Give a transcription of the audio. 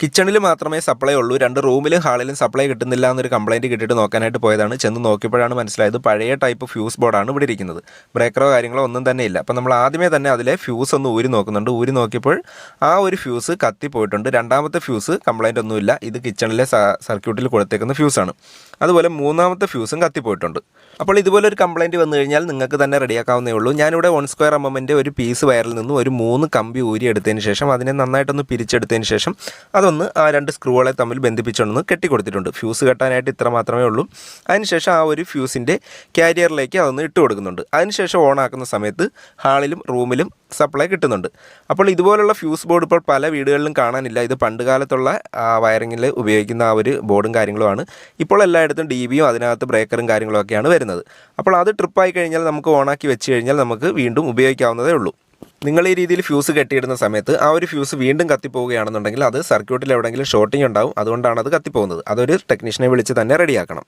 കിച്ചണിൽ മാത്രമേ സപ്ലൈ ഉള്ളൂ. രണ്ട് റൂമിലും ഹാളിലും സപ്ലൈ കിട്ടുന്നില്ല എന്നൊരു കംപ്ലൈന്റ് കിട്ടിയിട്ട് നോക്കാനായിട്ട് പോയതാണ്. ചെന്ന് നോക്കിയപ്പോഴാണ് മനസ്സിലായത് പഴയ ടൈപ്പ് ഫ്യൂസ് ബോർഡാണ് ഇവിടെ ഇരിക്കുന്നത്. ബ്രേക്കറോ കാര്യങ്ങളോ ഒന്നും തന്നെ ഇല്ല. അപ്പോൾ നമ്മൾ ആദ്യമേ തന്നെ അതിലെ ഫ്യൂസ് ഒന്ന് ഊരി നോക്കുന്നുണ്ട്. ഊരി നോക്കിയപ്പോൾ ആ ഒരു ഫ്യൂസ് കത്തിപ്പോയിട്ടുണ്ട് രണ്ടാമത്തെ ഫ്യൂസ് കംപ്ലൈന്റ് ഒന്നുമില്ല ഇത് കിച്ചണിലെ സർക്യൂട്ടിൽ കൊടുത്തേക്കുന്ന ഫ്യൂസാണ് അതുപോലെ മൂന്നാമത്തെ ഫ്യൂസും കത്തിപ്പോയിട്ടുണ്ട് അപ്പോൾ ഇതുപോലെ ഒരു കംപ്ലൈന്റ് വന്നു കഴിഞ്ഞാൽ നിങ്ങൾക്ക് തന്നെ റെഡിയാക്കാവുന്നേ ഉള്ളൂ. ഞാനിവിടെ വൺ സ്ക്വയർ എമ്മിന്റെ ഒരു പീസ് വയറിൽ നിന്നും ഒരു മൂന്ന് കമ്പി ഊരി എടുത്തതിന് ശേഷം അതിനെ നന്നായിട്ടൊന്ന് പിരിച്ചെടുത്തതിന് ശേഷം അതൊന്ന് ആ രണ്ട് സ്ക്രൂകളെ തമ്മിൽ ബന്ധിപ്പിച്ചൊന്ന് കെട്ടിക്കൊടുത്തിട്ടുണ്ട്. ഫ്യൂസ് കെട്ടാനായിട്ട് ഇത്ര മാത്രമേ ഉള്ളൂ. അതിനുശേഷം ആ ഒരു ഫ്യൂസിന്റെ ക്യാരിയറിലേക്ക് അതൊന്ന് ഇട്ട് കൊടുക്കുന്നുണ്ട്. അതിനുശേഷം ഓൺ ആക്കുന്ന സമയത്ത് ഹാളിലും റൂമിലും സപ്ലൈ കിട്ടുന്നുണ്ട്. അപ്പോൾ ഇതുപോലുള്ള ഫ്യൂസ് ബോർഡ് ഇപ്പോൾ പല വീടുകളിലും കാണാനില്ല. ഇത് പണ്ട് കാലത്തുള്ള വയറിങ്ങിൽ ഉപയോഗിക്കുന്ന ആ ഒരു ബോർഡും കാര്യങ്ങളുമാണ്. ഇപ്പോൾ എല്ലായിടത്തും ഡി ബിയും അതിനകത്ത് ബ്രേക്കറും കാര്യങ്ങളൊക്കെയാണ് വരുന്നത്. അപ്പോൾ അത് ട്രിപ്പായി കഴിഞ്ഞാൽ നമുക്ക് ഓണാക്കി വെച്ച് കഴിഞ്ഞാൽ നമുക്ക് വീണ്ടും ഉപയോഗിക്കാവുന്നതേ ഉള്ളൂ. നിങ്ങൾ ഈ രീതിയിൽ ഫ്യൂസ് കെട്ടിയിടുന്ന സമയത്ത് ആ ഒരു ഫ്യൂസ് വീണ്ടും കത്തിപ്പോവുകയാണെന്നുണ്ടെങ്കിൽ അത് സർക്യൂട്ടിൽ എവിടെയെങ്കിലും ഷോർട്ടിംഗ് ഉണ്ടാവും. അതുകൊണ്ടാണ് അത് കത്തിപ്പോകുന്നത്. അതൊരു ടെക്നീഷ്യനെ വിളിച്ച് തന്നെ റെഡിയാക്കണം